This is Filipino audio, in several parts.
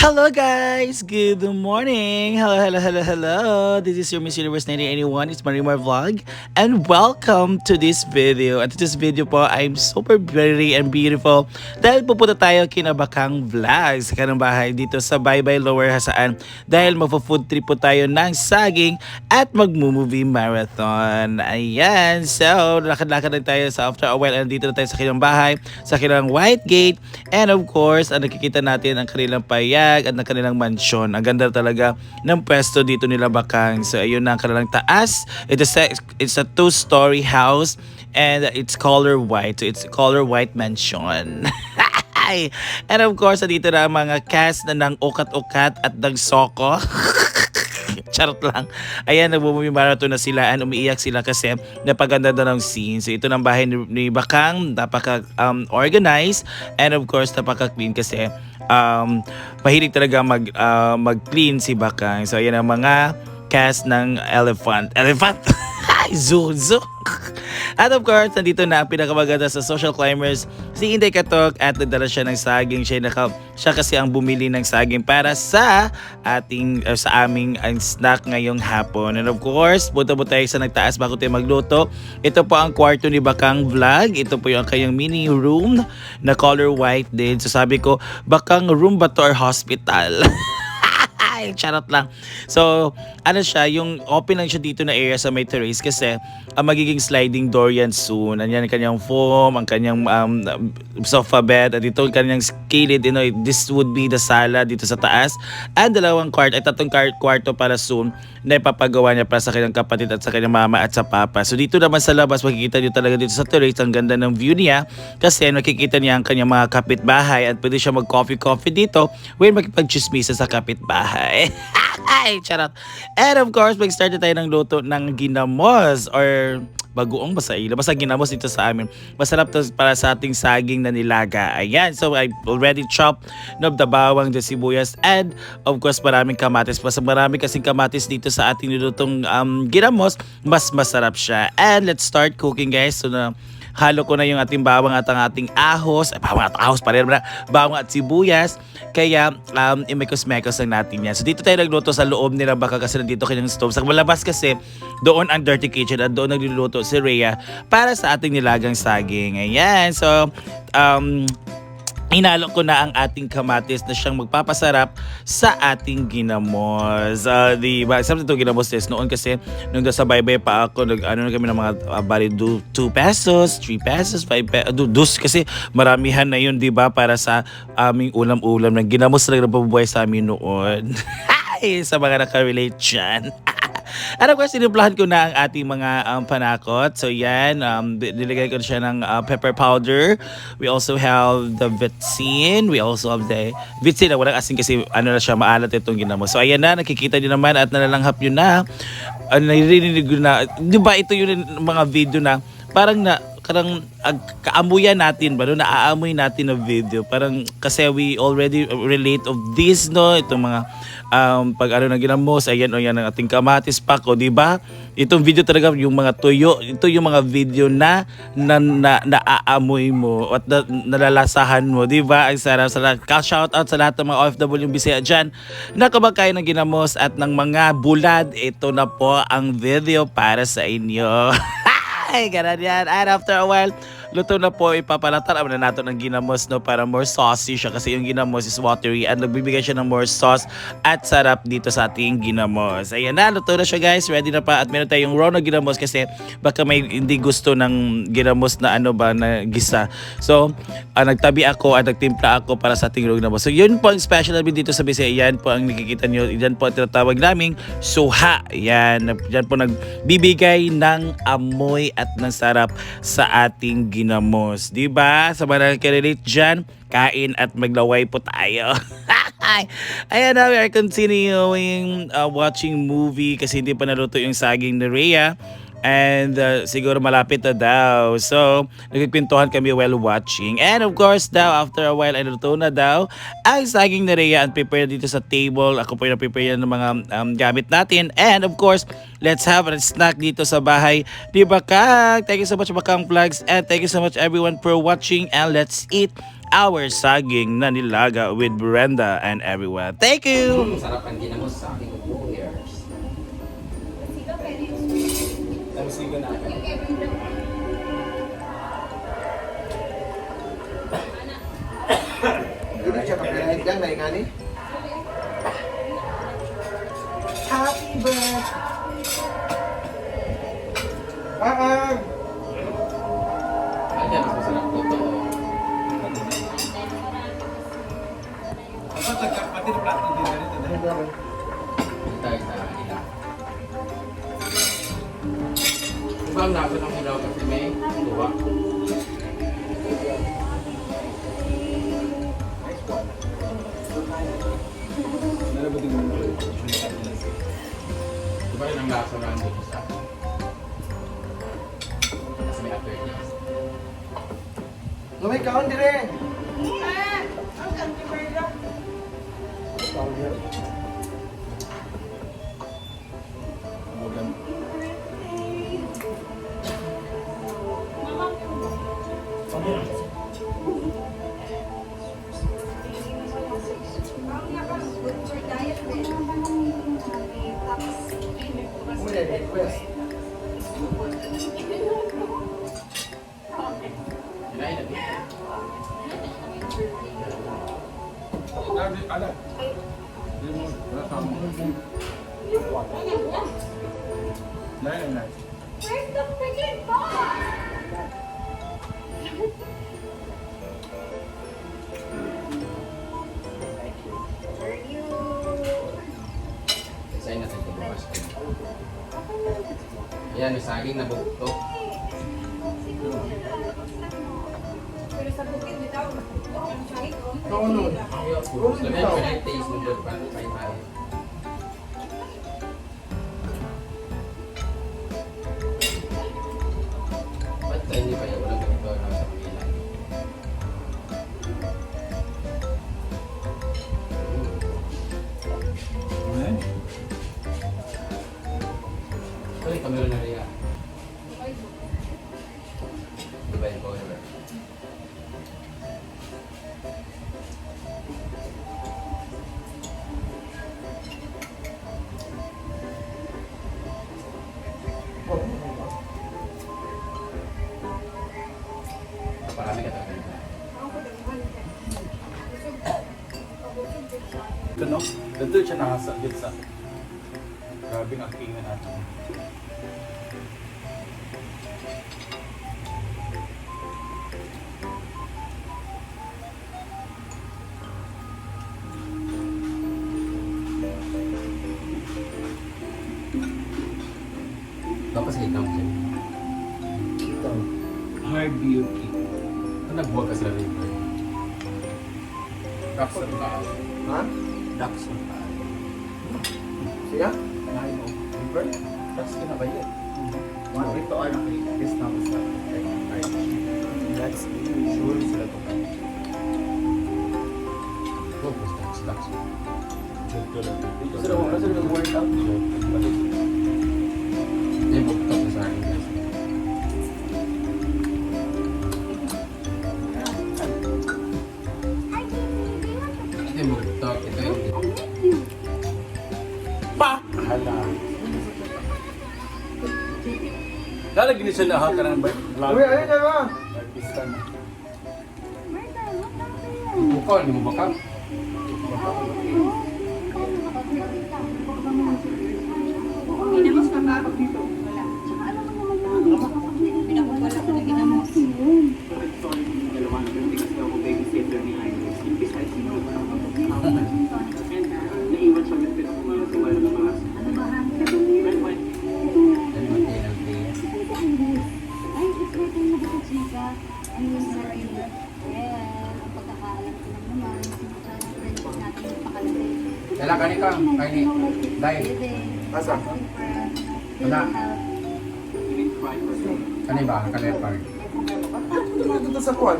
Hello guys! Good morning! Hello, hello, hello, hello! This is your Miss Universe 1981. It's Marimar Vlog. And welcome to this video. At this video po, I'm super very and beautiful dahil pupunta tayo kinabakang vlog sa kanang bahay dito sa Bye Bye Lower Hasaan dahil magpo-food trip po tayo ng saging at magmo-movie marathon. Ayan! So, lakad-lakad lang tayo sa after a while and dito na tayo sa kanilang bahay, sa kanilang White Gate. And of course, ang nakikita natin ang kanilang payag at ang kanilang mansyon. Ang ganda talaga ng pwesto dito nila Bakang. So, ayun na ang kanilang taas. It's a, it's a two-story house and it's color white. So, it's color white mansion. and of course, dito na ang mga cast na ng ukat-ukat at ng soko. Charot lang. Ayan, nagbo-movie marathon na sila and umiiyak sila kasi napaganda na ng scene. So ito ng bahay ni, Bakang, napaka um, organized and of course napaka-clean kasi um, mahilig talaga mag, uh, mag-clean si Bakang. So ayan ang mga cast ng Elephant. Elephant! zoo! At of course, nandito na ang pinakamaganda sa social climbers, si Inday Katok at nagdala siya ng saging. Siya, naka, siya kasi ang bumili ng saging para sa ating, uh, sa aming ang snack ngayong hapon. And of course, punta po tayo sa nagtaas bago tayo magluto. Ito po ang kwarto ni Bakang Vlog. Ito po yung kanyang mini room na color white din. So sabi ko, Bakang room ba to or hospital? Ay, charot lang. So, ano siya, yung open lang siya dito na area sa may terrace kasi ang magiging sliding door yan soon. Anyan ang kanyang foam, ang kanyang um, sofa bed, at ito ang kanyang skillet. You know, this would be the sala dito sa taas. At dalawang kwarto, at tatlong kwarto para soon na ipapagawa niya para sa kanyang kapatid at sa kanyang mama at sa papa. So dito naman sa labas, makikita niyo talaga dito sa terrace, ang ganda ng view niya kasi nakikita niya ang kanyang mga kapitbahay at pwede siya mag-coffee-coffee dito when makipag-chismisa sa kapitbahay. Ay, charot. And of course, mag-start tayo ng luto ng ginamos or bagoong basta ila. Basta ginamos dito sa amin. Masarap to para sa ating saging na nilaga. Ayan. So, I already chopped nob the bawang, the sibuyas, and of course, maraming kamatis. Basta marami kasing kamatis dito sa ating nilutong um, ginamos, mas masarap siya. And let's start cooking guys. So, na halo ko na yung ating bawang at ang ating ahos. Ay, bawang at ahos pa rin. Bawang at sibuyas. Kaya, um, imekos-mekos lang natin yan. So, dito tayo nagluto sa loob nila baka kasi nandito kanyang stove. Sa malabas kasi, doon ang dirty kitchen at doon nagluluto si Rhea para sa ating nilagang saging. Ayan. So, um, Inalo ko na ang ating kamatis na siyang magpapasarap sa ating ginamos. Uh, di ba? Sabi ito ginamos test noon kasi nung sa bye-bye pa ako, nag, ano na kami ng mga uh, bali 2 pesos, 3 pesos, 5 pesos, uh, dus kasi maramihan na yun, di ba? Para sa aming ulam-ulam ng ginamos na napabubuhay sa amin noon. sa mga nakarelate dyan. At of course, sinimplahan ko na ang ating mga um, panakot. So yan, um, nilagay ko siya ng uh, pepper powder. We also have the vitsin. We also have the vitsin. Walang asin kasi ano na siya, maalat itong ginamo. So ayan na, nakikita niyo naman at nalalanghap nyo na. Uh, naririnig na. Di ba ito yung mga video na parang na karang ag, kaamuyan natin ba no? Naaamoy natin na video. Parang kasi we already relate of this no? Itong mga um, pag ano na ginamos ayan o yan ang ating kamatis pack o di ba? Itong video talaga yung mga tuyo ito yung mga video na na, na naaamoy mo at na, nalalasahan mo di ba? Ang sarap sarap. Shout out sa lahat ng mga OFW Bisaya dyan na kumakain ng ginamos at ng mga bulad. Ito na po ang video para sa inyo Ay, ganun yan. And after a while, luto na po, ipapalatar na natin ng ginamos no, para more saucy siya kasi yung ginamos is watery at nagbibigay siya ng more sauce at sarap dito sa ating ginamos. Ayan na, luto na siya guys. Ready na pa at meron tayong raw na ginamos kasi baka may hindi gusto ng ginamos na ano ba na gisa. So, uh, nagtabi ako at nagtimpla ako para sa ating raw ginamos. So, yun po ang special namin dito sa Bisaya. Yan po ang nakikita nyo. Yan po ang tinatawag naming suha. Yan. Yan po nagbibigay ng amoy at ng sarap sa ating ginamos ginamos. Ba? Sa mga nakakirelate dyan, kain at maglaway po tayo. Ayan na, we are continuing uh, watching movie kasi hindi pa naluto yung saging ni Rhea. And uh, siguro malapit na daw. So, nagkikwentuhan kami while watching. And of course daw, after a while, ay naluto na daw ang saging na Rhea and prepare dito sa table. Ako po yung prepare ng mga um, gamit natin. And of course, let's have a snack dito sa bahay. Di ba, Kang? Thank you so much, Bakang Vlogs. And thank you so much everyone for watching. And let's eat our saging na nilaga with Brenda and everyone. Thank you! Sarap ang ginamos sa aking years. Na ako. Hindi siya kapinahid lang, naingani. Happy birthday! Ang lasa ng dito sa Kasi may aftertaste. lumay kaon dire. Muna Where's the freaking box? Isayin natin ito bukas. Ayan, may saging na bugtok. Pa pa tayo. Ba't tayo hindi pa Kano? Dito siya nakasa sa Grabe ang actingan natin. Tapos hitang siya. Hard beauty. Ano nagbuwag ka sa river? Ducks ang taal. Ha? Ducks. Siya? Kanahin mo. River? Tapos ka na ba yun? Mga ito ay nakikis na sa That's sure sila to. Oh, ducks, ducks. Gusto na mo, nasa nag-workout siya. Buktok. Ito yung... Hala. Lalagyan niya siya na haka ng vlog. Uy, ayun na ba? Artista na. Buko, hindi mo baka? Ginamos ka ba? Ang yun. Well, ang pagkakaalam ko lang naman, sa friends natin yung pakalagay. Dala ka ni Kang, kay ni Day. Asa? Wala. Kani ba? Kalepard. Ano dito sa kuwan?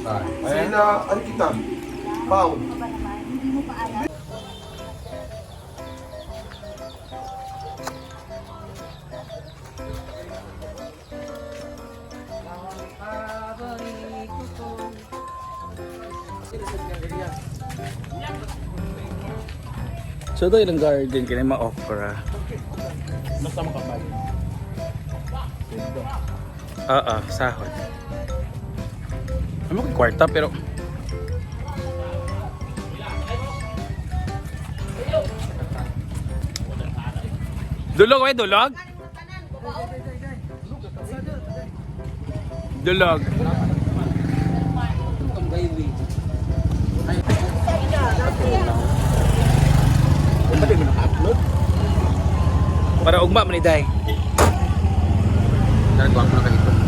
Sorry. Sila, ano kita? Pound. So ito yung garden, kaya mga okra. Basta makapal. Oo, sahod. Ano ko kwarta pero Dulog ay dulog? Dulog. Di mo naka-upload? Para ugma man ni day. Nagwak na ka ito.